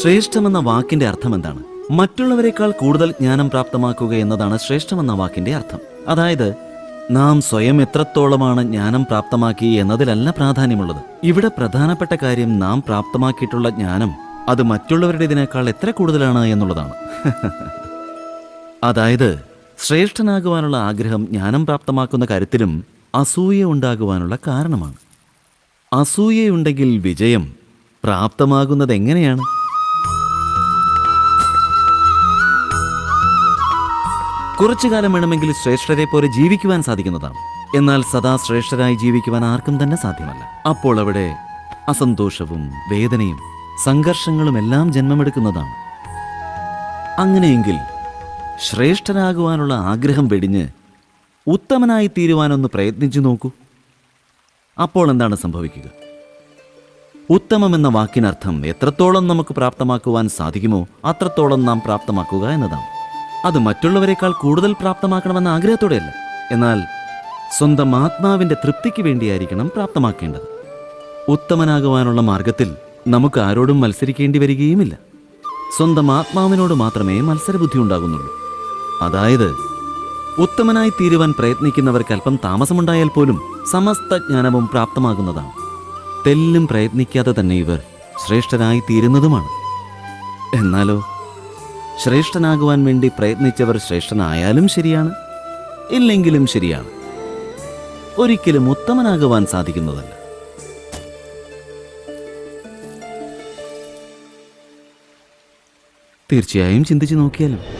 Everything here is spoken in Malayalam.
ശ്രേഷ്ഠമെന്ന വാക്കിന്റെ അർത്ഥം എന്താണ് മറ്റുള്ളവരെക്കാൾ കൂടുതൽ ജ്ഞാനം പ്രാപ്തമാക്കുക എന്നതാണ് ശ്രേഷ്ഠമെന്ന വാക്കിന്റെ അർത്ഥം. അതായത് നാം സ്വയം എത്രത്തോളമാണ് ജ്ഞാനം പ്രാപ്തമാക്കി എന്നതിലല്ല പ്രാധാന്യമുള്ളത്. ഇവിടെ പ്രധാനപ്പെട്ട കാര്യം നാം പ്രാപ്തമാക്കിയിട്ടുള്ള ജ്ഞാനം അത് മറ്റുള്ളവരുടേതിനേക്കാൾ എത്ര കൂടുതലാണ് എന്നുള്ളതാണ്. അതായത് ശ്രേഷ്ഠനാകുവാനുള്ള ആഗ്രഹം ജ്ഞാനം പ്രാപ്തമാക്കുന്ന കാര്യത്തിലും അസൂയ ഉണ്ടാകുവാനുള്ള കാരണമാണ്. അസൂയയുണ്ടെങ്കിൽ വിജയം പ്രാപ്തമാകുന്നത് എങ്ങനെയാണ്? കുറച്ചു കാലം വേണമെങ്കിൽ ശ്രേഷ്ഠരെ പോലെ ജീവിക്കുവാൻ സാധിക്കുന്നതാണ്. എന്നാൽ സദാ ശ്രേഷ്ഠരായി ജീവിക്കുവാൻ ആർക്കും തന്നെ സാധ്യമല്ല. അപ്പോൾ അവിടെ അസന്തോഷവും വേദനയും സംഘർഷങ്ങളും എല്ലാം ജന്മമെടുക്കുന്നതാണ്. അങ്ങനെയെങ്കിൽ ശ്രേഷ്ഠനാകുവാനുള്ള ആഗ്രഹം വെടിഞ്ഞ് ഉത്തമനായി തീരുവാനൊന്ന് പ്രയത്നിച്ചു നോക്കൂ. അപ്പോൾ എന്താണ് സംഭവിക്കുക? ഉത്തമം എന്ന വാക്കിനർത്ഥം എത്രത്തോളം നമുക്ക് പ്രാപ്തമാക്കുവാൻ സാധിക്കുമോ അത്രത്തോളം നാം പ്രാപ്തമാക്കുക എന്നതാണ്. അത് മറ്റുള്ളവരെക്കാൾ കൂടുതൽ പ്രാപ്തമാക്കണമെന്ന ആഗ്രഹത്തോടെയല്ല. എന്നാൽ സ്വന്തം ആത്മാവിന്റെ തൃപ്തിക്ക് വേണ്ടിയായിരിക്കണം പ്രാപ്തമാക്കേണ്ടത്. ഉത്തമനാകുവാനുള്ള മാർഗത്തിൽ നമുക്ക് ആരോടും മത്സരിക്കേണ്ടി വരികയുമില്ല. സ്വന്തം ആത്മാവിനോട് മാത്രമേ മത്സരബുദ്ധി ഉണ്ടാകുന്നുള്ളൂ. അതായത് ഉത്തമനായി തീരുവാൻ പ്രയത്നിക്കുന്നവർക്ക് അല്പം താമസമുണ്ടായാൽ പോലും സമസ്ത ജ്ഞാനവും പ്രാപ്തമാകുന്നതാണ്. തെല്ലും പ്രയത്നിക്കാതെ തന്നെ ഇവർ ശ്രേഷ്ഠരായി തീരുന്നതുമാണ്. എന്നാലോ? ശ്രേഷ്ഠനാകുവാൻ വേണ്ടി പ്രയത്നിച്ചവർ ശ്രേഷ്ഠനായാലും ശരിയാണ് ഇല്ലെങ്കിലും ശരിയാണ്. ഒരിക്കലും ഉത്തമനാകുവാൻ സാധിക്കുന്നതല്ല. തീർച്ചയായും ചിന്തിച്ചു നോക്കിയാലും